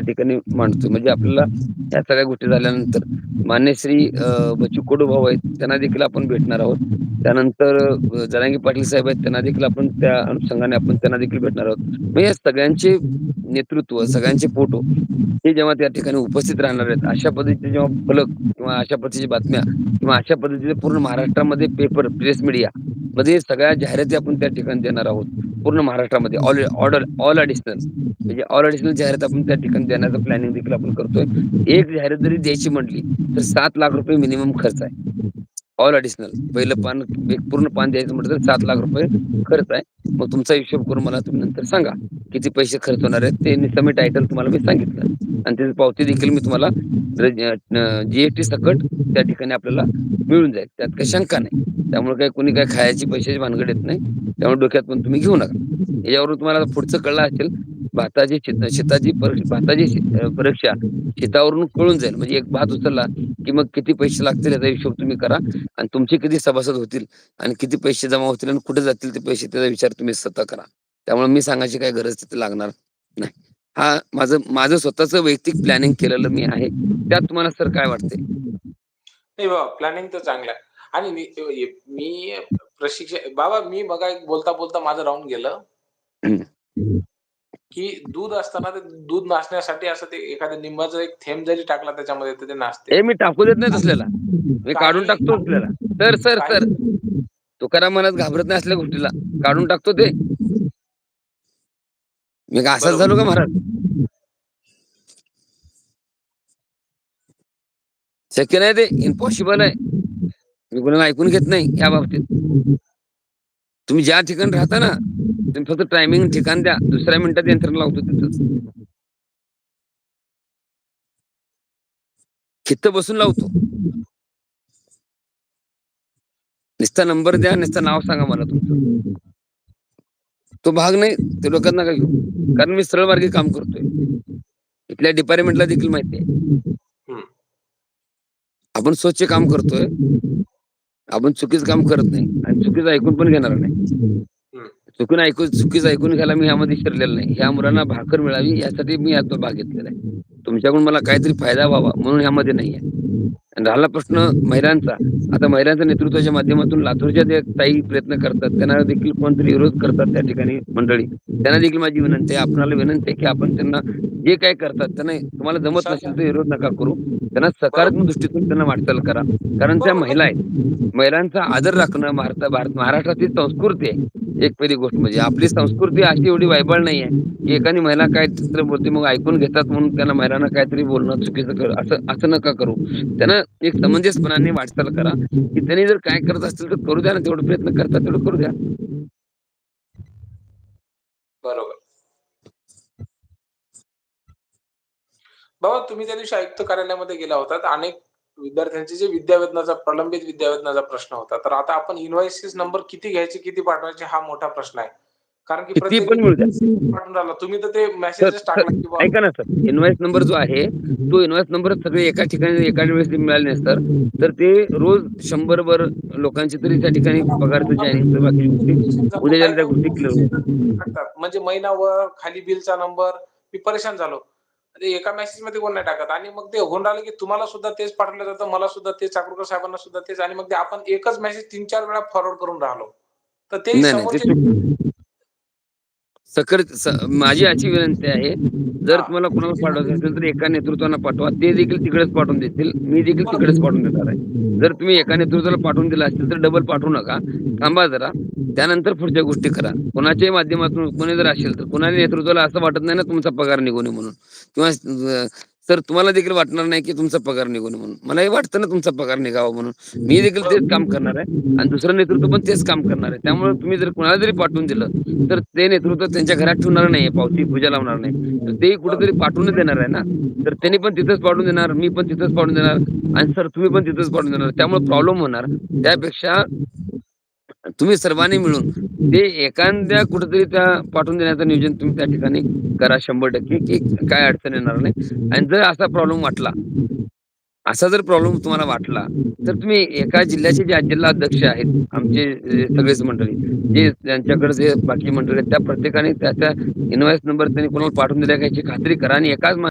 त्या ठिकाणी मांडतो म्हणजे आपल्याला या सगळ्या गोष्टी झाल्यानंतर मान्य श्री कोडू बच्चू भाऊ आहेत, त्यांना देखील आपण भेटणार आहोत. त्यानंतर जरांगी पाटील साहेब आहेत, त्यांना देखील आपण त्या अनुषंगाने आपण त्यांना देखील भेटणार आहोत. मग या सगळ्यांचे नेतृत्व, सगळ्यांचे फोटो हे जेव्हा त्या ठिकाणी उपस्थित राहणार आहेत, अशा पद्धतीचे जेव्हा फलक किंवा अशा पद्धतीच्या बातम्या किंवा अशा पद्धतीचे पूर्ण महाराष्ट्रामध्ये पेपर, प्रेस मीडिया मध्ये सगळ्या जाहिराती आपण त्या ठिकाणी देणार आहोत. पूर्ण महाराष्ट्रामध्ये ऑल ऑर्डर ऑल ॲडिशनल म्हणजे ऑल ॲडिशनल जाहिरात आपण त्या ठिकाणी देण्याचं प्लॅनिंग देखील आपण करतोय. एक जाहिरात जरी द्यायची म्हटली, तर सात लाख रुपये मिनिमम खर्च आहे. ऑल ॲडिशनल पहिलं पान एक पूर्ण पान द्यायचं म्हटलं तर सात लाख रुपये खर्च आहे. मग तुमचा हिशोब करून मला तुम्ही नंतर सांगा. किती पैसे खर्च होणार आहेत ते निसमी टायटल तुम्हाला मी सांगितलं आणि त्याची पावती देखील मी तुम्हाला जीएसटी सकट त्या ठिकाणी आपल्याला मिळून जाईल. त्यात काही शंका नाही. त्यामुळे काही कोणी काय खायची पैशाची भानगड येत नाही. त्यामुळे डोक्यात पण तुम्ही घेऊ नका. याच्यावरून तुम्हाला पुढचं कळलं असेल भाताची शेताची भाताची परीक्षा शेतावरून कळून जाईल. म्हणजे एक भात उचलला, की मग किती पैसे लागतील याचा हिशोब तुम्ही करा आणि तुमचे किती सभासद होतील आणि किती पैसे जमा होतील आणि कुठे जातील ते पैसे त्याचा विचार तुम्ही स्वतः करा. त्यामुळे मी सांगायची काही गरज तिथे लागणार नाही. हा माझं माझं स्वतःचं वैयक्तिक प्लॅनिंग केलेलं मी आहे. त्यात तुम्हाला सर काय वाटतंय? नाही बाबा प्लॅनिंग तर चांगलं आहे. आणि मी प्रशिक्षक बाबा मी बघा एक बोलता-बोलता माझं राहून गेलं. की दूध असताना ते दूध नासण्यासाठी असं ते एखाद्या निंबाचा एक थेंब जरी टाकला त्याच्यामध्ये तर ते नासते. हे मी टाकू देत नाही तसल्याला. मी काढून टाकतो तसल्याला. Sir, sir, sir. Tukaram Maharaj घाबरत नाही असल्या गोष्टीला. काढून टाकतो ते. मी असाच झालो का. महाराज? शक्य नाही ते. इम्पॉसिबल आहे. मी कोणाला ऐकून घेत नाही या बाबतीत. तुम्ही ज्या ठिकाणी राहता ना, तुम्ही फक्त टायमिंग ठिकाण द्या. दुसऱ्या मिनिटात यंत्रणा लावतो तिथंच. खित्त बसून लावतो. नुसता नंबर द्या, नुसतं नाव सांगा मला तुमचं. तो भाग नाही, ते डोक्यात नका घेऊ. कारण मी सरळ मार्गी काम करतोय. इथल्या डिपार्टमेंटला देखील माहिती आहे. आपण स्वच्छ काम करतोय. आपण चुकीचं काम करत नाही आणि चुकीचं ऐकून पण घेणार नाही. चुकून ऐकून चुकीचं ऐकून घ्यायला मी ह्यामध्ये शिरलेलो नाही. ह्या मुलांना भाकर मिळावी यासाठी मी यात भाग घेतलेला आहे. तुमच्याकडून मला काहीतरी फायदा व्हावा म्हणून ह्यामध्ये नाहीये. आणि राहिला प्रश्न महिलांचा. आता महिलांच्या नेतृत्वाच्या माध्यमातून लातूरच्या जे ताई प्रयत्न करतात, त्यांना देखील कोणतरी विरोध करतात त्या ठिकाणी मंडळी. त्यांना देखील माझी विनंती आहे, आपणाला विनंती आहे, की आपण त्यांना जे काय करतात त्यांना तुम्हाला जमत नसेल तर विरोध नका करू. त्यांना सकारात्मक दृष्टीतून त्यांना वाटचाल करा. कारण त्या महिला आहेत. महिलांचा आदर राखणं भारत भारत महाराष्ट्राची संस्कृती आहे. एक पहिली गोष्ट म्हणजे आपली संस्कृती अशी एवढी वायबळ नाहीये, की एखादी महिला काय दुसरं बोलते मग ऐकून घेतात म्हणून त्यांना महिलांना काहीतरी बोलणं चुकीचं असं असं नका करू. त्यांना एक समंजसपणाने वाटचाल करा, की त्यांनी जर काय करत असतील तर करू द्या ना, तेवढे प्रयत्न करता तेवढं करू द्या. बरोबर. बाबा तुम्ही त्या दिवशी आयुक्त कार्यालयामध्ये गेला होतात. अनेक विद्यार्थ्यांचे जे विद्यावेतनाचा प्रलंबित विद्यावेतनाचा प्रश्न होता. तर आता आपण इन्व्हॉइसेस नंबर किती घ्यायचे, किती पाठवायचे हा मोठा प्रश्न आहे. कारण की किती पण मिळू द्या. पाठवून राहिला. तुम्ही तर ते टाकला की बा ऐका ना सर, इन्व्हॉइस नंबर जो आहे, तो इन्व्हॉइस नंबर सगळे एका ठिकाणी एकाच वेळेस मिळाले नाही सर. तर ते रोज 100 भर लोकांची तरी त्या ठिकाणी गोष्टी उद्या त्या गोष्टी क्लिअर होतील. टाकतात. म्हणजे महिनाभर खाली बिलचा नंबर मी परेशान झालो. ते एका मेसेजमध्ये कोण नाही टाकत आणि मग ते होऊन राहिलं की तुम्हाला सुद्धा तेच पाठवलं जातं, मला सुद्धा तेच, चाकूरकर साहेबांना सुद्धा तेच आणि मग ते आपण एकच मेसेज 3-4 वेळा फॉरवर्ड करून राहिलो. तर ते नाही, नाही. ते समोरचे चुक सकर माझी अशी विनंती आहे, जर तुम्हाला कोणाला पाठवायचं असेल तर एका नेतृत्वाला पाठवा. ते देखील तिकडेच पाठवून देतील. मी देखील तिकडेच पाठवून देणार आहे. जर तुम्ही एका नेतृत्वाला पाठवून दिलं असेल तर डबल पाठवू नका. थांबा जरा. त्यानंतर पुढच्या गोष्टी करा. कोणाच्याही माध्यमातून कोणी जर असेल तर कोणाच्या नेतृत्वाला असं वाटत नाही ना तुमचा पगार निघू नये म्हणून किंवा तर तुम्हाला देखील वाटणार नाही की तुमचा पगार निघून म्हणून. मलाही वाटतं ना तुमचा पगार निघावा म्हणून. मी देखील तेच काम करणार आहे आणि दुसरं नेतृत्व पण तेच काम करणार आहे. त्यामुळे तुम्ही जर कुणाला जरी पाठवून दिलं, तर ते नेतृत्व त्यांच्या घरात ठेवणार नाहीये, पावती पूजा लावणार नाही. तर तेही कुठेतरी पाठवूनच देणार आहे ना. तर त्यांनी पण तिथंच पाठवून देणार, मी पण तिथंच पाठवून देणार आणि सर तुम्ही पण तिथंच पाठवून देणार. त्यामुळे प्रॉब्लेम होणार. त्यापेक्षा तुम्ही सर्वांनी मिळून ते एखाद्या कुठेतरी त्या पाठवून देण्याचं नियोजन तुम्ही त्या ठिकाणी करा 100% की काय अडचण येणार नाही. आणि जर असा प्रॉब्लेम वाटला असा जर प्रॉब्लेम तुम्हाला वाटला, तर तुम्ही एका जिल्ह्याचे जे जिल्हा अध्यक्ष आहेत, आमचे सगळेच मंडळी, जे त्यांच्याकडे जे बाकी मंडळी आहेत, त्या प्रत्येकाने त्याचा इन्व्हॉइस नंबर त्यांनी कोणाला पाठवून दिला याची खात्री करा आणि एकाच